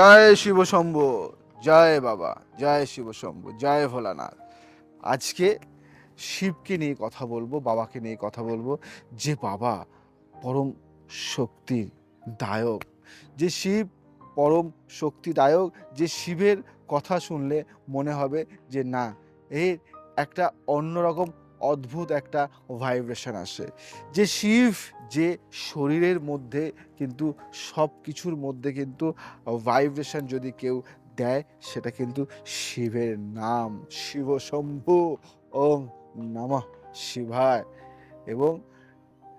জয় শিব শম্ভু, জয় বাবা, জয় শিব শম্ভু, জয় ভোলানাথ। আজকে শিবকে নিয়ে কথা বলব, বাবাকে নিয়ে কথা বলব, যে বাবা পরম শক্তির দায়ক যে শিব পরম শক্তিদায়ক, যে শিবের কথা শুনলে মনে হবে যে না, এর একটা অন্যরকম অদ্ভুত একটা ভাইব্রেশন আসে। যে শিব যে শরীরের মধ্যে কিন্তু সব কিছুর মধ্যে কিন্তু ভাইব্রেশন যদি কেউ দেয়, সেটা কিন্তু শিবের নাম। শিব শম্ভু ওম নমঃ শিবায়। এবং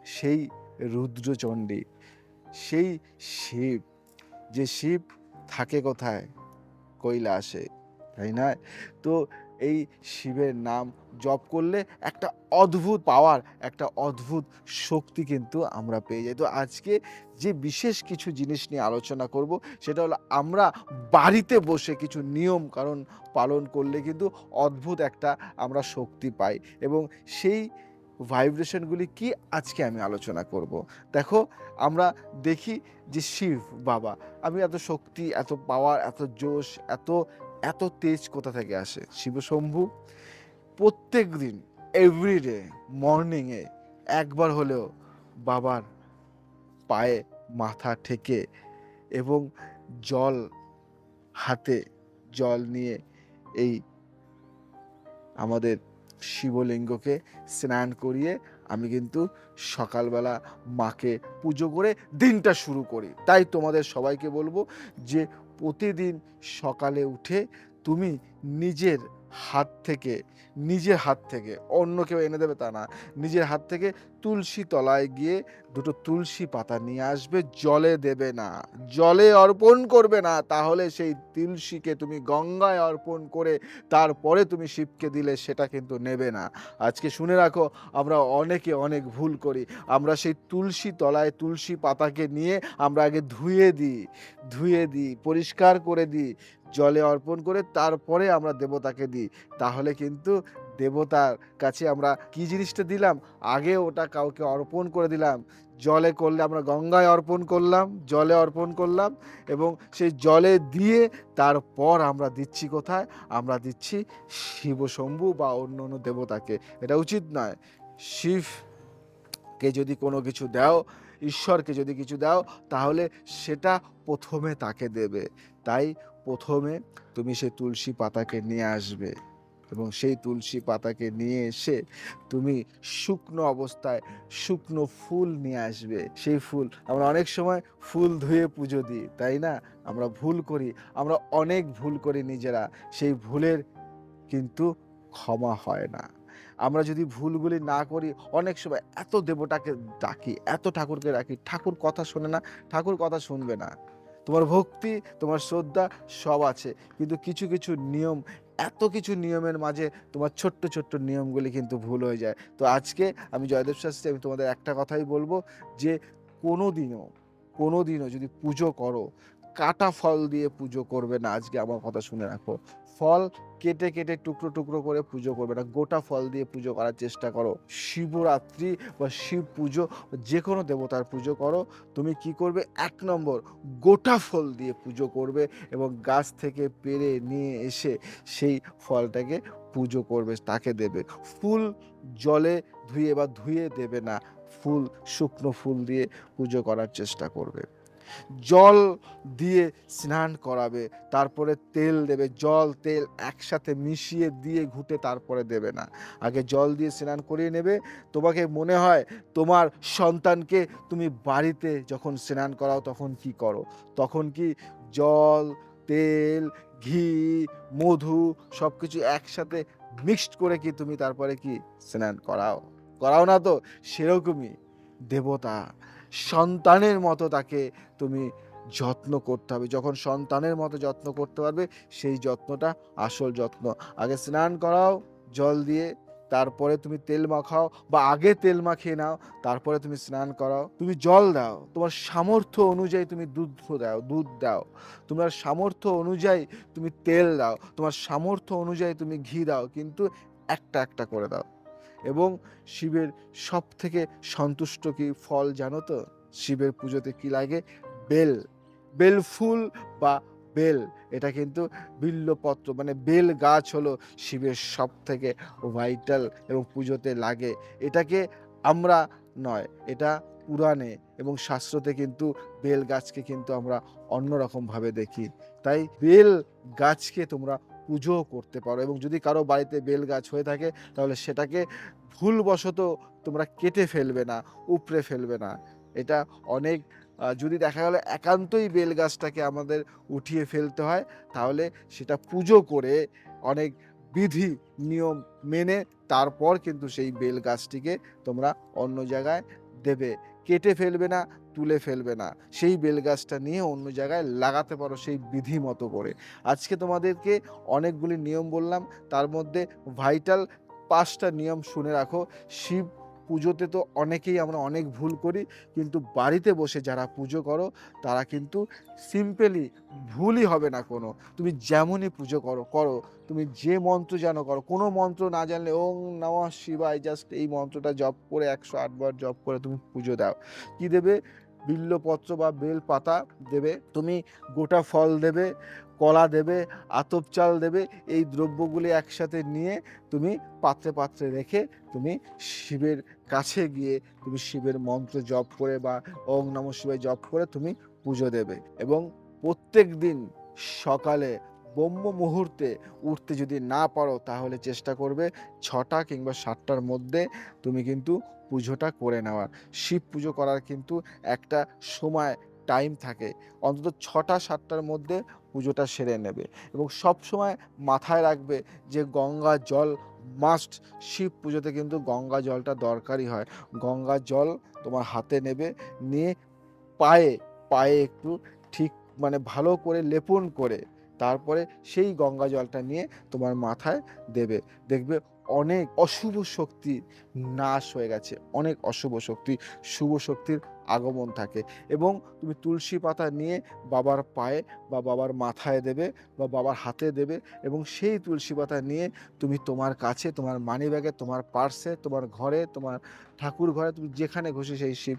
সেই রুদ্রচণ্ডী, সেই শিব, যে শিব থাকে কোথায়? কৈলাসে, তাই না তো এই শিবের নাম জপ করলে একটা অদ্ভুত পাওয়ার একটা অদ্ভুত শক্তি কিন্তু আমরা পেয়ে যাই। তো আজকে যে বিশেষ কিছু জিনিস নিয়ে আলোচনা করব, সেটা হলো আমরা বাড়িতে বসে কিছু নিয়ম কারণ পালন করলে কিন্তু অদ্ভুত একটা আমরা শক্তি পাই এবং সেই ভাইব্রেশনগুলি কি আজকে আমি আলোচনা করব। দেখো, আমরা দেখি যে শিব বাবা, আমি এত শক্তি, এত পাওয়ার এত জোশ, এত এত তেজ কোথা থেকে আসে? শিবশম্ভু প্রত্যেক দিন এভরিডে মর্নিংয়ে একবার হলেও বাবার পায়ে মাথা ঠেকে এবং জল হাতে জল নিয়ে এই আমাদের শিবলিঙ্গকে স্নান করিয়ে আমি কিন্তু সকালবেলা মাকে পুজো করে দিনটা শুরু করি। তাই তোমাদের সবাইকে বলব যে প্রতিদিন সকালে উঠে তুমি নিজের হাত থেকে, নিজের হাত থেকে, অন্য কেউ এনে দেবে তা না, নিজের হাত থেকে তুলসী তলায় গিয়ে দুটো তুলসী পাতা নিয়ে আসবে, জলে দেবে না। জলে অর্পণ করবে না, তাহলে সেই তুলসীকে তুমি গঙ্গায় অর্পণ করে তারপরে তুমি শিবকে দিলে সেটা কিন্তু নেবে না। আজকে শুনে রাখো, আমরা অনেকে অনেক ভুল করি। আমরা সেই তুলসী তলায় তুলসী পাতাকে নিয়ে আমরা আগে ধুয়ে দিই ধুয়ে দিই, পরিষ্কার করে দিই, জলে অর্পণ করে তারপরে আমরা দেবতাকে দিই। তাহলে কিন্তু দেবতার কাছে আমরা কি জিনিসটা দিলাম? আগে ওটা কাউকে অর্পণ করে দিলাম। জলে করলে আমরা গঙ্গায় অর্পণ করলাম, জলে অর্পণ করলাম এবং সেই জলে দিয়ে তারপর আমরা দিচ্ছি কোথায়? আমরা দিচ্ছি শিবশম্ভু বা অন্য অন্য দেবতাকে। এটা উচিত নয়। শিবকে যদি কোনো কিছু দাও, ঈশ্বরকে যদি কিছু দাও, তাহলে সেটা প্রথমে তাকে দেবে। তাই প্রথমে তুমি সেই তুলসী পাতাকে নিয়ে আসবে। এবং সেই তুলসী পাতাকে নিয়ে এসে তুমি শুকনো অবস্থায় শুকনো ফুল নিয়ে আসবে। সেই ফুল, আমরা অনেক সময় ফুল ধুয়ে পুজো দিই, তাই না? আমরা ভুল করি, আমরা অনেক ভুল করি নিজেরা, সেই ভুলের কিন্তু ক্ষমা হয় না। আমরা যদি ভুলগুলি না করি, অনেক সময় এত দেবতাকে ডাকি, এত ঠাকুরকে ডাকি ঠাকুর কথা শোনে না, ঠাকুর কথা শুনবে না। তোমার ভক্তি, তোমার শ্রদ্ধা সব আছে। কিন্তু কিছু কিছু নিয়ম, এত কিছু নিয়মের মাঝে তোমার ছোট্ট ছোট্ট নিয়মগুলি কিন্তু ভুল হয়ে যায়। তো আজকে আমি জয়দেব শাস্ত্রী, আমি তোমাদের একটা কথাই বলব যে কোনো দিনও কোনো দিনও যদি পুজো করো কাটা ফল দিয়ে পুজো করবে না, আজকে আমার কথা শুনে রাখো। ফল কেটে কেটে টুকরো টুকরো করে পুজো করবে না, গোটা ফল দিয়ে পুজো করার চেষ্টা করো। শিবরাত্রি বা শিব পুজো যে কোনো দেবতার পুজো করো, তুমি কি করবে? এক নম্বর, গোটা ফল দিয়ে পুজো করবে এবং গাছ থেকে পেরে নিয়ে এসে সেই ফলটাকে পুজো করবে, তাকে দেবে। ফুল জলে ধুয়ে বা ধুয়ে দেবে না, ফুল শুকনো ফুল দিয়ে পুজো করার চেষ্টা করবে। জল দিয়ে স্নান করাবে, তারপরে তেল দেবে। জল, তেল একসাথে মিশিয়ে দিয়ে ঘুটে তারপরে দেবে না। আগে জল দিয়ে স্নান করিয়ে নেবে। তোমাকে মনে হয় তোমার সন্তানকে তুমি বাড়িতে যখন স্নান করাও তখন কি করো? তখন কি জল, তেল, ঘি, মধু সব কিছু একসাথে মিক্সড করে কি তুমি তারপরে কি স্নান করাও? করাও না তো? সেরকমই দেবতা সন্তানের মতো তাকে তুমি যত্ন করতে হবে। যখন সন্তানের মতো যত্ন করতে পারবে, সেই যত্নটা আসল যত্ন। আগে স্নান করাও, জল দিয়ে, তারপরে তুমি তেল মাখাও বা আগে তেল মাখিয়ে নাও, তারপরে তুমি স্নান করাও। তুমি জল দাও। তোমার সামর্থ্য অনুযায়ী তুমি দুধ দাও দুধ দাও। তোমার সামর্থ্য অনুযায়ী তুমি তেল দাও। তোমার সামর্থ্য অনুযায়ী তুমি ঘি দাও। কিন্তু একটা একটা করে দাও। এবং শিবের সব থেকে সন্তুষ্ট কি ফল জানো তো? শিবের পুজোতে কি লাগে? বেল। বেল ফুল বা বেল। এটা কিন্তু বিল্লপত্র মানে বেল গাছ হলো শিবের সব থেকে ভাইটাল এবং পুজোতে লাগে। এটাকে আমরা নয়, এটা পুরাণে এবং শাস্ত্রতে কিন্তু বেল গাছকে কিন্তু আমরা অন্যরকমভাবে দেখি। তাই বেল গাছকে তোমরা পুজো করতে পারো এবং যদি কারও বাড়িতে বেল গাছ হয়ে থাকে, তাহলে সেটাকে ভুলবশত তোমরা কেটে ফেলবে না, উপড়ে ফেলবে না। এটা অনেক যদি দেখা গেল একান্তই বেল গাছটাকে আমাদের উঠিয়ে ফেলতে হয়, তাহলে সেটা পুজো করে অনেক বিধি, নিয়ম মেনে তারপর কিন্তু সেই বেল গাছটিকে তোমরা অন্য জায়গায় দেবে। কেটে ফেলবে না, তুলে ফেলবে না। সেই বেলগাছটা নিয়ে অন্য জায়গায় লাগাতে পারো সেই বিধি মতো করে। আজকে তোমাদেরকে অনেকগুলি নিয়ম বললাম। তার মধ্যে ভাইটাল পাঁচটা নিয়ম শুনে রাখো। শিব পুজোতে তো অনেকেই আমরা অনেক ভুল করি, কিন্তু বাড়িতে বসে যারা পুজো করো, তারা কিন্তু সিম্পলি ভুলই হবে না কোনো। তুমি যেমনই পুজো করো করো। তুমি যে মন্ত্র জানো করো, কোনো মন্ত্র না জানলে ওং নমঃ শিবায় জাস্ট এই মন্ত্রটা জপ করে একশো আটবার জপ করে তুমি পুজো দাও। কি দেবে? বিল্লপত্র বা বেল পাতা দেবে, তুমি গোটা ফল দেবে, কলা দেবে, আতপ চাল দেবে, এই দ্রব্যগুলি একসাথে নিয়ে তুমি পাত্রে পাত্রে রেখে তুমি শিবের কাছে গিয়ে তুমি শিবের মন্ত্র জপ করে বা ওং নম শিবায় জপ করে তুমি পুজো দেবে। এবং প্রত্যেক দিন সকালে ব্রহ্ম মুহূর্তে উঠতে যদি না পারো তাহলে চেষ্টা করবে ছটা কিংবা সাতটার মধ্যে তুমি কিন্তু পুজোটা করে নেওয়ার। শিব পুজো করার কিন্তু একটা সময় টাইম থাকে। অন্তত ছটা সাতটার মধ্যে পুজোটা সেরে নেবে। এবং সব সময় মাথায় রাখবে যে গঙ্গা জল মাস্ট শিব পুজোতে কিন্তু গঙ্গা জলটা দরকারই হয়। গঙ্গা জল তোমার হাতে নেবে, নিয়ে পায়ে পায়ে একটু ঠিক মানে ভালো করে লেপন করে, তারপরে সেই গঙ্গা জলটা নিয়ে তোমার মাথায় দেবে। দেখবে অনেক অশুভ শক্তি নাশ হয়ে গেছে। অনেক অশুভ শক্তি, শুভ শক্তির আগমন থাকে এবং তুমি তুলসী পাতা নিয়ে বাবার পায়ে বা বাবার মাথায় দেবে বা বাবার হাতে দেবে এবং সেই তুলসী পাতা নিয়ে তুমি তোমার কাছে, তোমার মানি ব্যাগে তোমার পার্সে তোমার ঘরে, তোমার ঠাকুর ঘরে তুমি যেখানে খুশি সেই শিব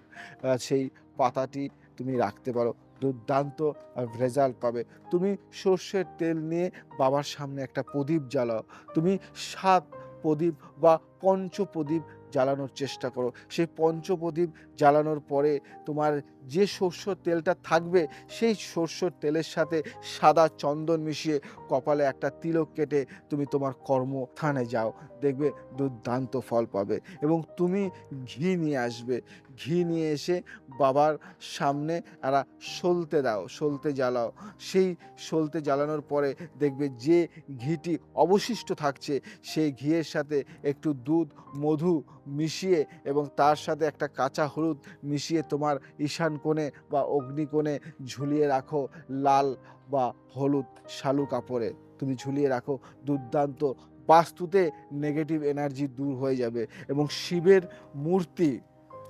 সেই পাতাটি তুমি রাখতে পারো। দুর্দান্ত রেজাল্ট পাবে। তুমি সর্ষের তেল নিয়ে বাবার সামনে একটা প্রদীপ জ্বালাও। তুমি সাত প্রদীপ বা পঞ্চপ্রদীপ জ্বালানোর চেষ্টা করো। সেই পঞ্চপ্রদীপ জ্বালানোর পরে তোমার যে সর্ষের তেলটা থাকবে, সেই সর্ষের তেলের সাথে সাদা চন্দন মিশিয়ে কপালে একটা তিলক কেটে তুমি তোমার কর্মস্থানে যাও। দেখবে দুর্দান্ত ফল পাবে এবং তুমি ঘি নিয়ে আসবে। ঘি নিয়ে এসে বাবার সামনে একটা সলতে দাও, সলতে জ্বালাও। সেই সলতে জ্বালানোর পরে দেখবে যে ঘিটি অবশিষ্ট থাকছে, সেই ঘিয়ের সাথে একটু দুধ, মধু মিশিয়ে এবং তার সাথে একটা কাঁচা হলুদ মিশিয়ে তোমার ঈশান কোণে বা অগ্নিকোণে ঝুলিয়ে রাখো লাল বা হলুদ শালু কাপড়ে। তুমি ঝুলিয়ে রাখো, দুর্দান্ত। বাস্তুতে নেগেটিভ এনার্জি দূর হয়ে যাবে এবং শিবের মূর্তি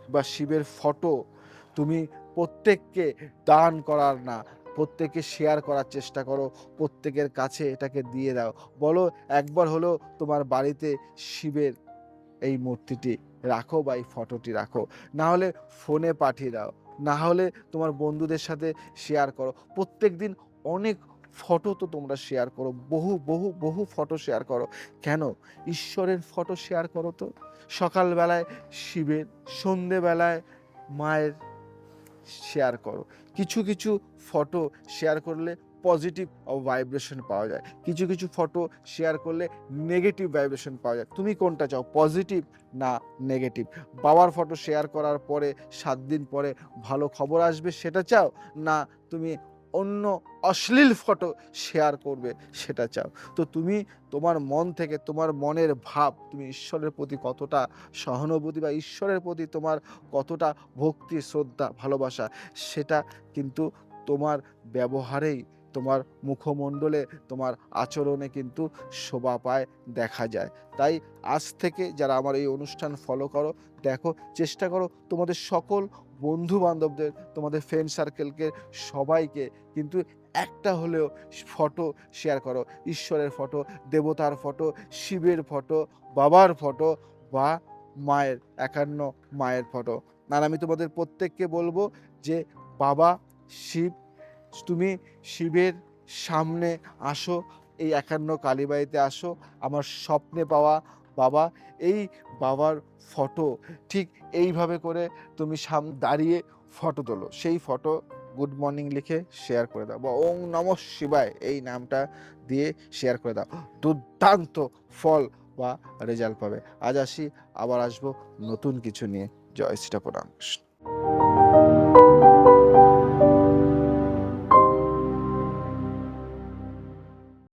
বা শিবের ফটো তুমি প্রত্যেককে দান করার না, প্রত্যেককে শেয়ার করার চেষ্টা করো, প্রত্যেকের কাছে এটাকে দিয়ে দাও। বলো, একবার হলো তোমার বাড়িতে শিবের এই মূর্তিটি রাখো বা এই ফটোটি রাখো। না হলে ফোনে পাঠিয়ে দাও। না হলে তোমার বন্ধুদের সাথে শেয়ার করো। প্রত্যেক দিন অনেক ফটো তো তোমরা শেয়ার করো। বহু বহু বহু ফটো শেয়ার করো। কেন? ঈশ্বরের ফটো শেয়ার করো তো। সকালবেলায় শিবের, সন্ধেবেলায় মায়ের শেয়ার করো। কিছু কিছু ফটো শেয়ার করলে পজিটিভ ভাইব্রেশন পাওয়া যায়। কিছু কিছু ফটো শেয়ার করলে নেগেটিভ ভাইব্রেশন পাওয়া যায়। তুমি কোনটা চাও পজিটিভ না নেগেটিভ বাবার ফটো শেয়ার করার পরে, সাত দিন পরে ভালো খবর আসবে, সেটা চাও? না, তুমি অন্য অশ্লীল ফটো শেয়ার করবে, সেটা চাও। তো তুমি তোমার মন থেকে, তোমার মনের ভাব, তুমি ঈশ্বরের প্রতি কতটা সহানুভূতি বা ঈশ্বরের প্রতি তোমার কতটা ভক্তি, শ্রদ্ধা, ভালোবাসা, সেটা কিন্তু তোমার ব্যবহারেই তোমার মুখমণ্ডলে, তোমার আচরণে কিন্তু শোভা পায়, দেখা যায়। তাই আজ থেকে যারা আমার এই অনুষ্ঠান ফলো করো, দেখো, চেষ্টা করো তোমাদের সকল বন্ধু বান্ধবদের তোমাদের ফ্রেন্ড সার্কেলকে সবাইকে কিন্তু একটা হলেও ফটো শেয়ার করো। ঈশ্বরের ফটো দেবতার ফটো শিবের ফটো বাবার ফটো বা মায়ের, একান্ন মায়ের ফটো আর আমি তোমাদের প্রত্যেককে বলব যে বাবা, শিব তুমি শিবের সামনে আসো, এই একান্ন কালীবাড়িতে আসো, আমার স্বপ্নে পাওয়া বাবা, এই বাবার ফটো। ঠিক এইভাবে করে তুমি সাম, দাঁড়িয়ে ফটো তোলো। সেই ফটো গুড মর্নিং লিখে শেয়ার করে দাও বা ওং নম শিবায় এই নামটা দিয়ে শেয়ার করে দাও। দুর্দান্ত ফল বা রেজাল্ট পাবে। আজ আসি, আবার আসব নতুন কিছু নিয়ে। জয় শ্রীরাম কৃষ্ণ